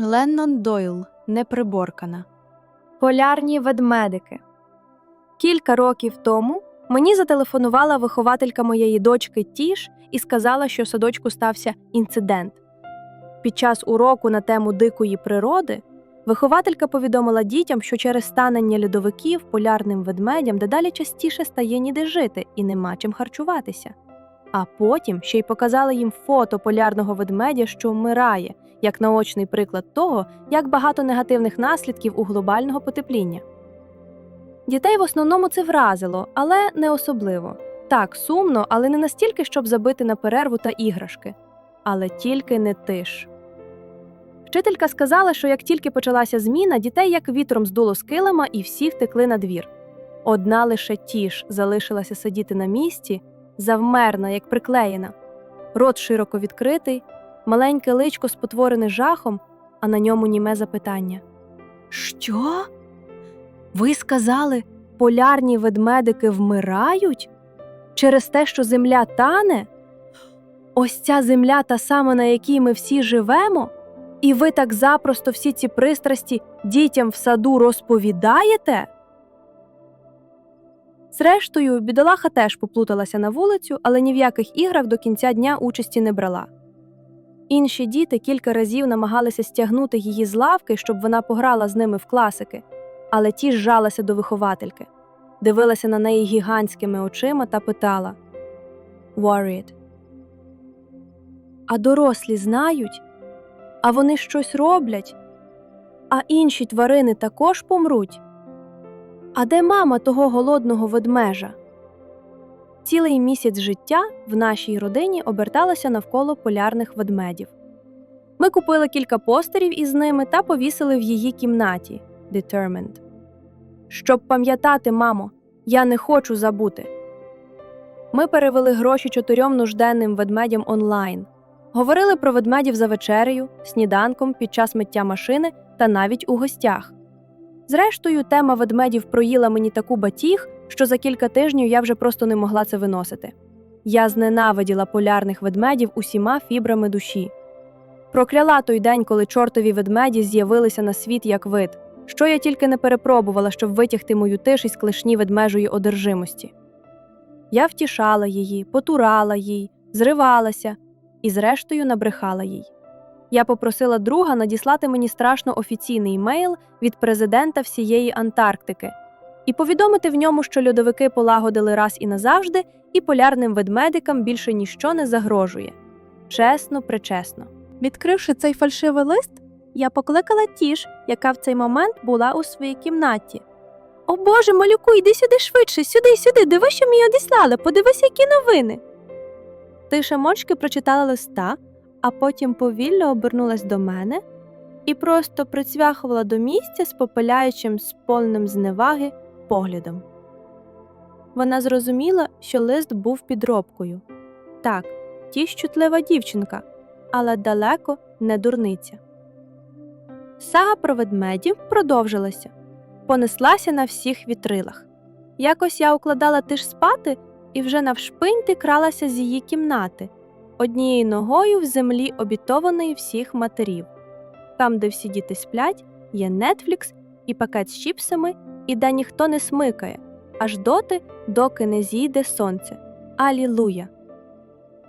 Леннон Дойл неприборкана. Полярні ведмедики. Кілька років тому мені зателефонувала вихователька моєї дочки Тіш і сказала, що в садочку стався інцидент. Під час уроку на тему дикої природи вихователька повідомила дітям, що через станення льодовиків полярним ведмедям дедалі частіше стає ніде жити і нема чим харчуватися. А потім ще й показала їм фото полярного ведмедя, що вмирає, як наочний приклад того, як багато негативних наслідків у глобального потепління. Дітей в основному це вразило, але не особливо. Так, сумно, але не настільки, щоб забити на перерву та іграшки. Але тільки не тиш. Вчителька сказала, що як тільки почалася зміна, дітей як вітром здуло з килима і всі втекли на двір. Одна лише тіш залишилася сидіти на місці, завмерна, як приклеєна, рот широко відкритий, маленьке личко спотворене жахом, а на ньому німе запитання. Що? Ви сказали, полярні ведмедики вмирають? Через те, що земля тане? Ось ця земля та сама, на якій ми всі живемо? І ви так запросто всі ці пристрасті дітям в саду розповідаєте? Зрештою, бідолаха теж поплуталася на вулицю, але ні в яких іграх до кінця дня участі не брала. Інші діти кілька разів намагалися стягнути її з лавки, щоб вона пограла з ними в класики, але ті зжалася до виховательки, дивилася на неї гігантськими очима та питала Worried. А дорослі знають? А вони щось роблять? А інші тварини також помруть? А де мама того голодного ведмежа? Цілий місяць життя в нашій родині оберталося навколо полярних ведмедів. Ми купили кілька постерів із ними та повісили в її кімнаті Determined. Щоб пам'ятати, мамо, я не хочу забути. Ми перевели гроші чотирьом нужденним ведмедям онлайн, говорили про ведмедів за вечерею, сніданком під час миття машини та навіть у гостях. Зрештою, тема ведмедів проїла мені таку батіг, що за кілька тижнів я вже просто не могла це виносити. Я зненавиділа полярних ведмедів усіма фібрами душі. Прокляла той день, коли чортові ведмеді з'явилися на світ як вид, що я тільки не перепробувала, щоб витягти мою тиш із клешні ведмежої одержимості. Я втішала її, потурала їй, зривалася і, зрештою, набрехала їй. Я попросила друга надіслати мені страшно офіційний емейл від президента всієї Антарктики і повідомити в ньому, що льодовики полагодили раз і назавжди, і полярним ведмедикам більше ніщо не загрожує. Чесно, причесно. Відкривши цей фальшивий лист, я покликала тіш, яка в цей момент була у своїй кімнаті. О Боже, малюку, йди сюди швидше, сюди, сюди, диви, що мені одіслали, подивись, які новини. Тиша мовчки прочитала листа, а потім повільно обернулась до мене і просто прицвяхувала до місця з попеляючим сповним зневаги поглядом. Вона зрозуміла, що лист був підробкою. Так, ті чутлива дівчинка, але далеко не дурниця. Сага про ведмедів продовжилася, понеслася на всіх вітрилах. Якось я укладала тиш спати і вже навшпиньки кралася з її кімнати, однією ногою в землі обітованої всіх матерів. Там, де всі діти сплять, є Нетфлікс і пакет з чіпсами, і де ніхто не смикає, аж доти, доки не зійде сонце. Алілуя!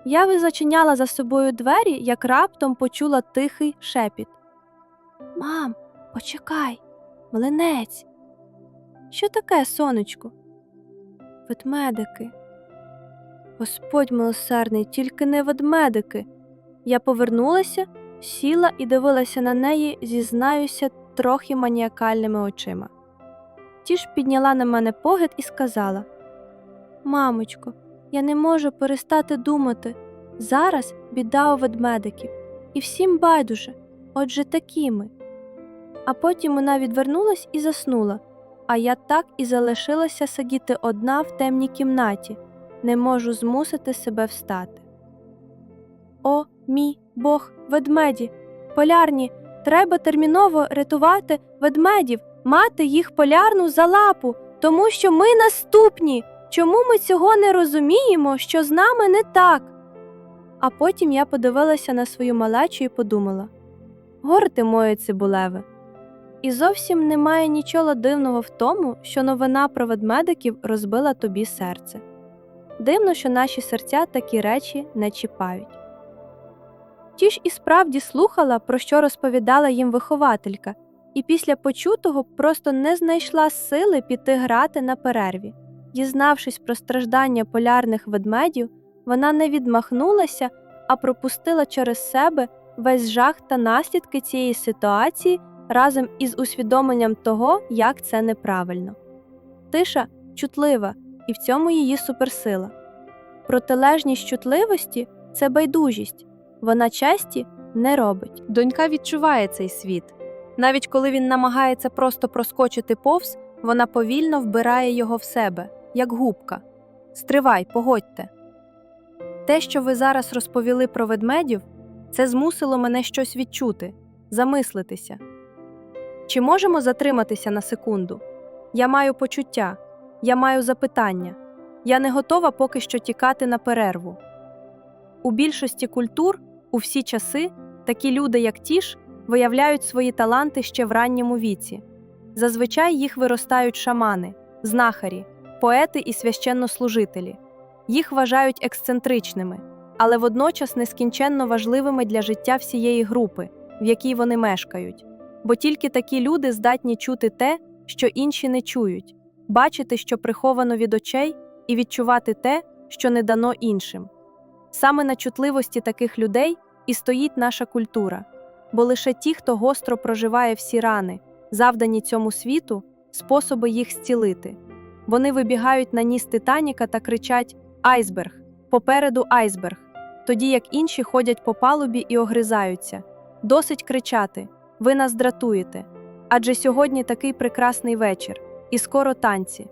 Я визачиняла за собою двері, як раптом почула тихий шепіт. Мам, почекай, млинець. Що таке, сонечко? Ведмедики. Господь милосердний, тільки не ведмедики. Я повернулася, сіла і дивилася на неї, зізнаюся, трохи маніакальними очима. Ті ж підняла на мене погляд і сказала: Мамочко, я не можу перестати думати. Зараз біда у ведмедиків, і всім байдуже, отже такі ми. А потім вона відвернулась і заснула, а я так і залишилася сидіти одна в темній кімнаті, не можу змусити себе встати. О, мій Бог, ведмеді, полярні, треба терміново рятувати ведмедів, мати їх полярну за лапу, тому що ми наступні. Чому ми цього не розуміємо, що з нами не так? А потім я подивилася на свою малечу і подумала горти моє цибулеве. І зовсім немає нічого дивного в тому, що новина про ведмедиків розбила тобі серце. Дивно, що наші серця такі речі не чіпають. Ті ж і справді слухала, про що розповідала їм вихователька, і після почутого просто не знайшла сили піти грати на перерві. Дізнавшись про страждання полярних ведмедів, вона не відмахнулася, а пропустила через себе весь жах та наслідки цієї ситуації разом із усвідомленням того, як це неправильно. Тиша чутлива, і в цьому її суперсила. Протилежність чутливості це байдужість, вона честі не робить. Донька відчуває цей світ. Навіть коли він намагається просто проскочити повз, вона повільно вбирає його в себе, як губка. Стривай, погодьте. Те, що ви зараз розповіли про ведмедів, це змусило мене щось відчути, замислитися. Чи можемо затриматися на секунду? Я маю почуття, я маю запитання. Я не готова поки що тікати на перерву. У більшості культур, у всі часи, такі люди, як ті ж, виявляють свої таланти ще в ранньому віці. Зазвичай їх виростають шамани, знахарі, поети і священнослужителі. Їх вважають ексцентричними, але водночас нескінченно важливими для життя всієї групи, в якій вони мешкають. Бо тільки такі люди здатні чути те, що інші не чують, бачити, що приховано від очей, і відчувати те, що не дано іншим. Саме на чутливості таких людей і стоїть наша культура, бо лише ті, хто гостро проживає всі рани, завдані цьому світу, способи їх зцілити. Вони вибігають на ніс Титаніка та кричать Айсберг! Попереду айсберг, тоді як інші ходять по палубі і огризаються. Досить кричати ви нас дратуєте. Адже сьогодні такий прекрасний вечір, і скоро танці.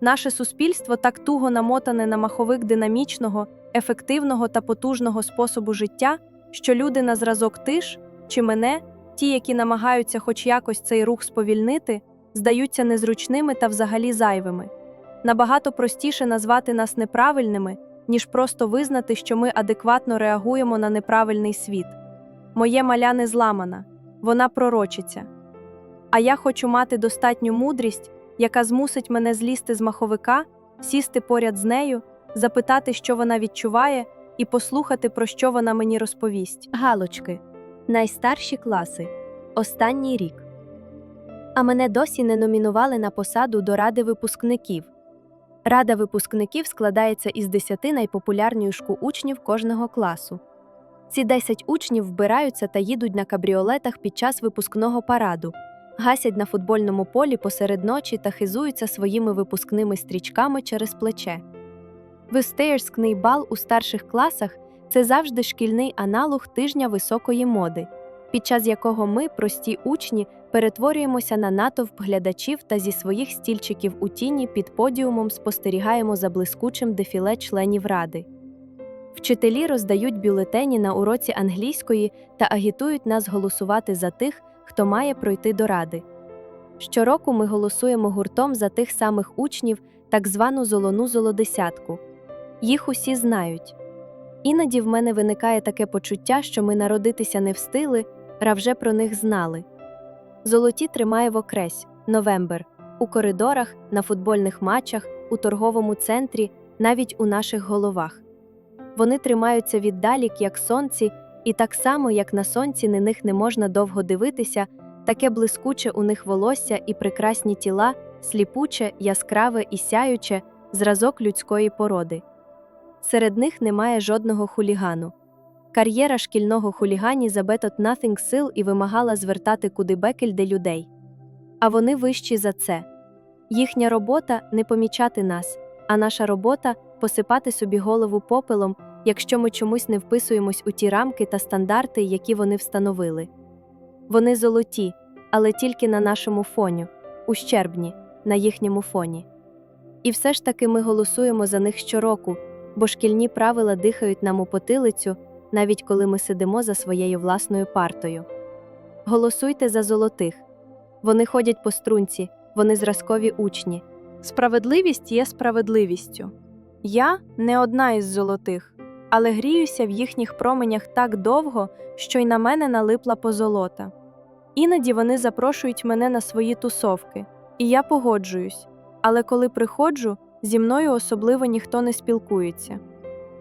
Наше суспільство так туго намотане на маховик динамічного, ефективного та потужного способу життя, що люди на зразок тиш чи мене, ті, які намагаються хоч якось цей рух сповільнити, здаються незручними та взагалі зайвими. Набагато простіше назвати нас неправильними, ніж просто визнати, що ми адекватно реагуємо на неправильний світ. Моє маля не зламана, вона пророчиться. А я хочу мати достатню мудрість, яка змусить мене злізти з маховика, сісти поряд з нею, запитати, що вона відчуває, і послухати, про що вона мені розповість. Галочки. Найстарші класи. Останній рік. А мене досі не номінували на посаду до ради випускників. Рада випускників складається із 10 найпопулярніших учнів кожного класу. Ці 10 учнів вбираються та їдуть на кабріолетах під час випускного параду, гасять на футбольному полі посеред ночі та хизуються своїми випускними стрічками через плече. Вистеєрськний бал у старших класах це завжди шкільний аналог тижня високої моди, під час якого ми, прості учні, перетворюємося на натовп глядачів та зі своїх стільчиків у тіні під подіумом спостерігаємо за блискучим дефіле членів ради. Вчителі роздають бюлетені на уроці англійської та агітують нас голосувати за тих, хто має пройти до ради. Щороку ми голосуємо гуртом за тих самих учнів, так звану золону золодесятку. Їх усі знають. Іноді в мене виникає таке почуття, що ми народитися не встигли, а вже про них знали. Золоті тримає в окресь, новембер, у коридорах, на футбольних матчах, у торговому центрі, навіть у наших головах. Вони тримаються віддалік, як сонці, і так само, як на сонці на них не можна довго дивитися, таке блискуче у них волосся і прекрасні тіла, сліпуче, яскраве і сяюче, зразок людської породи. Серед них немає жодного хулігану. Кар'єра шкільного хулігані забетот nothing сил і вимагала звертати куди бекельде людей. А вони вищі за це. Їхня робота не помічати нас, а наша робота посипати собі голову попелом, якщо ми чомусь не вписуємось у ті рамки та стандарти, які вони встановили. Вони золоті, але тільки на нашому фоні, ущербні, на їхньому фоні. І все ж таки ми голосуємо за них щороку, бо шкільні правила дихають нам у потилицю, навіть коли ми сидимо за своєю власною партою. Голосуйте за золотих. Вони ходять по струнці, вони зразкові учні. Справедливість є справедливістю. Я не одна із золотих. Але гріюся в їхніх променях так довго, що й на мене налипла позолота. Іноді вони запрошують мене на свої тусовки, і я погоджуюсь, але коли приходжу, зі мною особливо ніхто не спілкується.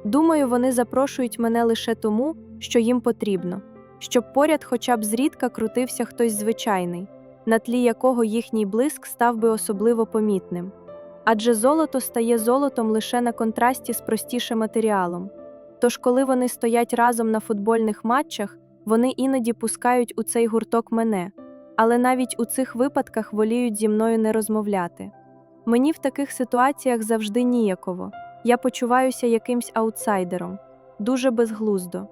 Думаю, вони запрошують мене лише тому, що їм потрібно, щоб поряд хоча б зрідка крутився хтось звичайний, на тлі якого їхній блиск став би особливо помітним. Адже золото стає золотом лише на контрасті з простішим матеріалом. Тож, коли вони стоять разом на футбольних матчах, вони іноді пускають у цей гурток мене, але навіть у цих випадках воліють зі мною не розмовляти. Мені в таких ситуаціях завжди ніяково. Я почуваюся якимсь аутсайдером, дуже безглуздо.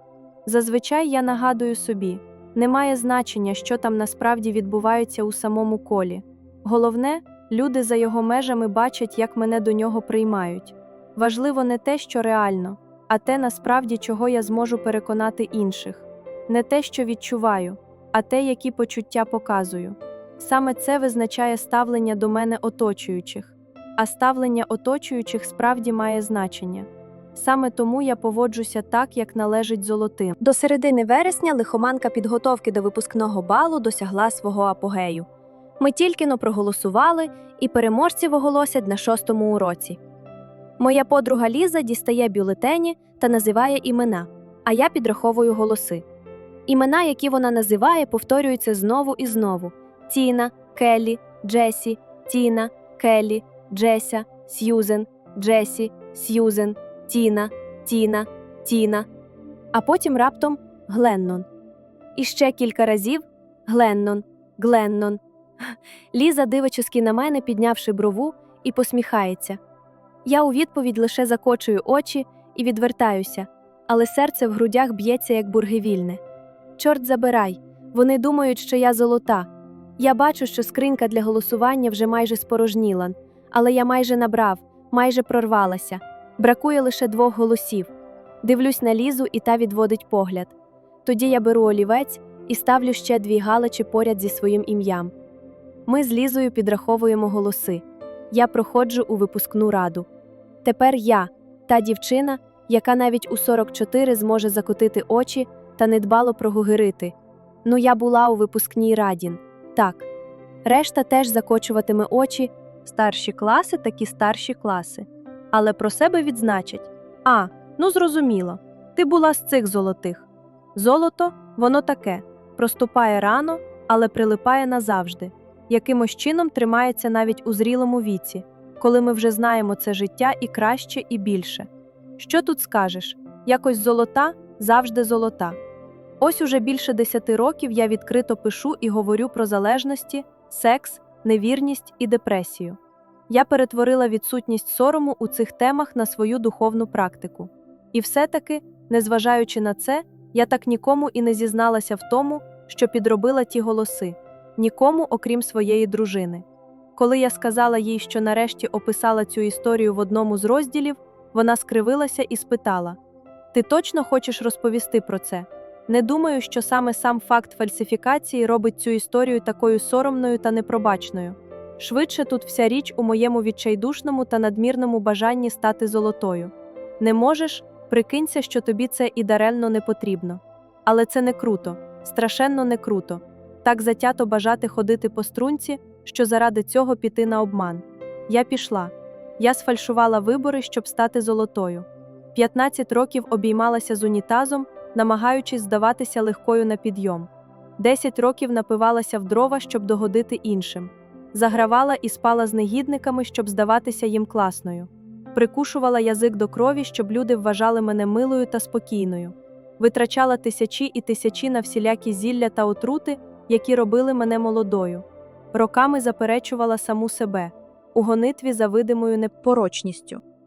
Зазвичай я нагадую собі, немає значення, що там насправді відбувається у самому колі. Головне, люди за його межами бачать, як мене до нього приймають. Важливо не те, що реально, а те насправді, чого я зможу переконати інших, не те, що відчуваю, а те, які почуття показую. Саме це визначає ставлення до мене оточуючих, а ставлення оточуючих справді має значення. Саме тому я поводжуся так, як належить золотим. До середини вересня лихоманка підготовки до випускного балу досягла свого апогею. Ми тільки но проголосували, і переможців оголосять на шостому уроці. Моя подруга Ліза дістає бюлетені та називає імена, а я підраховую голоси. Імена, які вона називає, повторюються знову і знову: Тіна, Келлі, Джесі, Тіна, Келлі, Джеся, Сьюзен, Джесі, Сьюзен, Тіна, Тіна, Тіна. А потім раптом Гленнон. І ще кілька разів Гленнон, Гленнон. Ліза дивичуски на мене, піднявши брову, і посміхається. Я у відповідь лише закочую очі і відвертаюся, але серце в грудях б'ється як бургевільне. Чорт забирай, вони думають, що я золота. Я бачу, що скринька для голосування вже майже спорожніла, але я майже набрав, майже прорвалася. Бракує лише двох голосів. Дивлюсь на лізу, і та відводить погляд. Тоді я беру олівець і ставлю ще дві галичі поряд зі своїм ім'ям. Ми з Лізою підраховуємо голоси. Я проходжу у випускну раду. Тепер я, та дівчина, яка навіть у 44 зможе закотити очі та недбало прогугирити. Ну, я була у випускній радін. Так. Решта теж закочуватиме очі, Старші класи такі старші класи. Але про себе відзначать: А, ну зрозуміло, ти була з цих золотих. Золото, воно таке, проступає рано, але прилипає назавжди, якимось чином тримається навіть у зрілому віці, коли ми вже знаємо це життя і краще, і більше. Що тут скажеш? Якось золота завжди золота. Ось уже більше десяти років я відкрито пишу і говорю про залежності, секс, невірність і депресію. Я перетворила відсутність сорому у цих темах на свою духовну практику. І все-таки, незважаючи на це, я так нікому і не зізналася в тому, що підробила ті голоси, нікому, окрім своєї дружини. Коли я сказала їй, що нарешті описала цю історію в одному з розділів, вона скривилася і спитала: Ти точно хочеш розповісти про це? Не думаю, що саме сам факт фальсифікації робить цю історію такою соромною та непробачною. Швидше тут вся річ у моєму відчайдушному та надмірному бажанні стати золотою. Не можеш, прикинься, що тобі це і даремно не потрібно. Але це не круто, страшенно не круто. Так затято бажати ходити по струнці, що заради цього піти на обман. Я пішла. Я сфальшувала вибори, щоб стати золотою. 15 років обіймалася з унітазом, намагаючись здаватися легкою на підйом. 10 років напивалася в дрова, щоб догодити іншим. Загравала і спала з негідниками, щоб здаватися їм класною. Прикушувала язик до крові, щоб люди вважали мене милою та спокійною. Витрачала тисячі і тисячі на всілякі зілля та отрути, які робили мене молодою. Роками заперечувала саму себе у гонитві за видимою непорочністю.